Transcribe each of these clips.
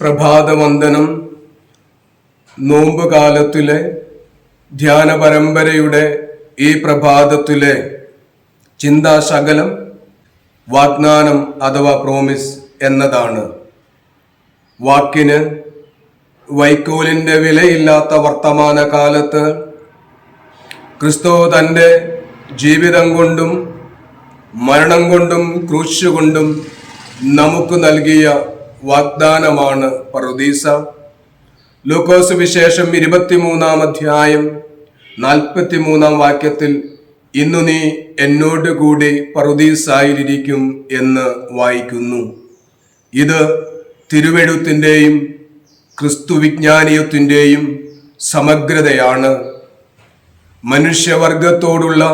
പ്രഭാതവന്ദനം നോമ്പ് കാലത്തിലെ ധ്യാന പരമ്പരയുടെ ഈ പ്രഭാതത്തിലെ ചിന്താശകലം വാഗ്ദാനം അഥവാ പ്രോമിസ് എന്നതാണ്. വാക്കിന് വൈക്കോലിന്റെ വിലയില്ലാത്ത വർത്തമാന കാലത്ത് ക്രിസ്തു തന്റെ ജീവിതം കൊണ്ടും മരണം കൊണ്ടും ക്രൂശ് കൊണ്ടും നമുക്ക് നൽകിയ വാഗ്ദാനമാണ് പറുദീസ. ലൂക്കോസ് വിശേഷം ഇരുപത്തിമൂന്നാം അധ്യായം നാൽപ്പത്തിമൂന്നാം വാക്യത്തിൽ ഇന്നു നീ എന്നോട് കൂടി പറുദീസായിരിക്കും എന്ന് വായിക്കുന്നു. ഇത് തിരുവെഴുത്തിന്റെയും ക്രിസ്തുവിജ്ഞാനീയത്തിന്റെയും സമഗ്രതയാണ്. മനുഷ്യവർഗത്തോടുള്ള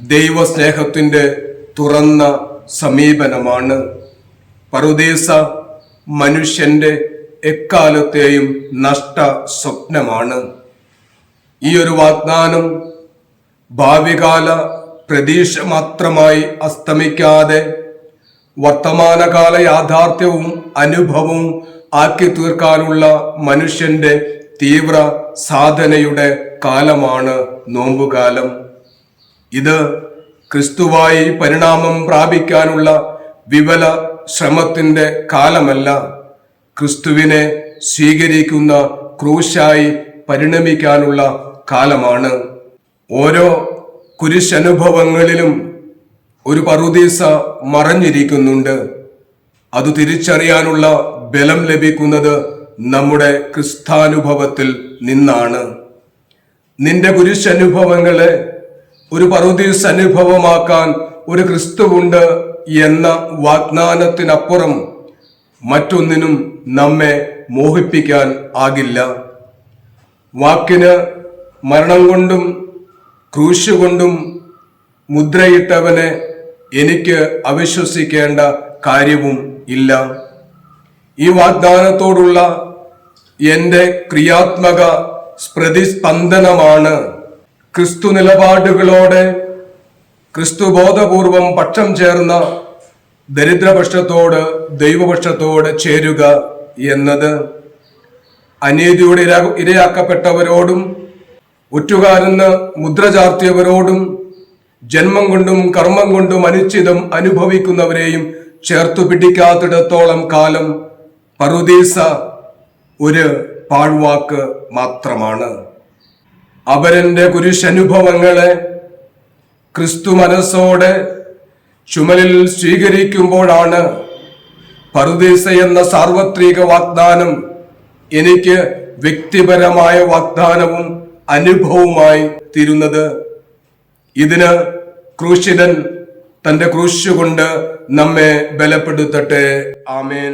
ദൈവസ്നേഹത്തിന്റെ തുറന്ന സമീപനമാണ്. പറുദീസ മനുഷ്യന്റെ എക്കാലത്തെയും നഷ്ട സ്വപ്നമാണ് ഈ ഒരു വാഗ്ദാനം ഭാവികാല പ്രതീക്ഷ മാത്രമായി അസ്തമിക്കാതെ വർത്തമാനകാല യാഥാർത്ഥ്യവും അനുഭവവും ആക്കി തീർക്കാനുള്ള മനുഷ്യന്റെ തീവ്ര സാധനയുടെ കാലമാണ് നോമ്പുകാലം. ഇത് ക്രിസ്തുവായി പരിണാമം പ്രാപിക്കാനുള്ള വിവല ശ്രമത്തിന്റെ കാലമല്ല. ക്രിസ്തുവിനെ സ്വീകരിക്കുന്ന ക്രൂശായി പരിണമിക്കാനുള്ള കാലമാണ്. ഓരോ കുരിശനുഭവങ്ങളിലും ഒരു പറുദീസ മറഞ്ഞിരിക്കുന്നുണ്ട്. അത് തിരിച്ചറിയാനുള്ള ബലം ലഭിക്കുന്നത് നമ്മുടെ ക്രിസ്താനുഭവത്തിൽ നിന്നാണ്. നിന്റെ കുരിശനുഭവങ്ങളെ ഒരു പറുദീസ അനുഭവമാക്കാൻ ഒരു ക്രിസ്തുവുണ്ട് എന്ന വാഗ്ദാനത്തിനപ്പുറം മറ്റൊന്നിനും നമ്മെ മോഹിപ്പിക്കാൻ ആകില്ല. വാക്കിന് മരണം കൊണ്ടും ക്രൂശുകൊണ്ടും മുദ്രയിട്ടവനെ എനിക്ക് അവിശ്വസിക്കേണ്ട കാര്യവും ഇല്ല. ഈ വാഗ്ദാനത്തോടുള്ള എന്റെ ക്രിയാത്മക പ്രതിസ്പന്ദനമാണ് ക്രിസ്തു നിലപാടുകളോടെ ക്രിസ്തുബോധപൂർവം പക്ഷം ചേർന്ന ദരിദ്രപക്ഷത്തോട് ദൈവപക്ഷത്തോട് ചേരുക എന്നത് അനീതിയുടെ ഇര ഇരയാക്കപ്പെട്ടവരോടും ഒറ്റുകാരെന്ന് മുദ്ര ചാർത്തിയവരോടും ജന്മം കൊണ്ടും കർമ്മം കൊണ്ടും അനിശ്ചിതം അനുഭവിക്കുന്നവരെയും ചേർത്തു പിടിക്കാത്തിടത്തോളം കാലം പറുദീസ ഒരു പാഴ്വാക്ക് മാത്രമാണ്. അവരന്റെ കുരിശനുഭവങ്ങളെ ക്രിസ്തു മനസ്സോടെ ചുമലിൽ സ്വീകരിക്കുമ്പോഴാണ് പറുദീസ എന്ന സാർവത്രിക വാഗ്ദാനം എനിക്ക് വ്യക്തിപരമായ വാഗ്ദാനവും അനുഭവവുമായി തീരുന്നത്. ഇതിന് ക്രൂശിതൻ തന്റെ ക്രൂശ് കൊണ്ട് നമ്മെ ബലപ്പെടുത്തട്ടെ. ആമേൻ.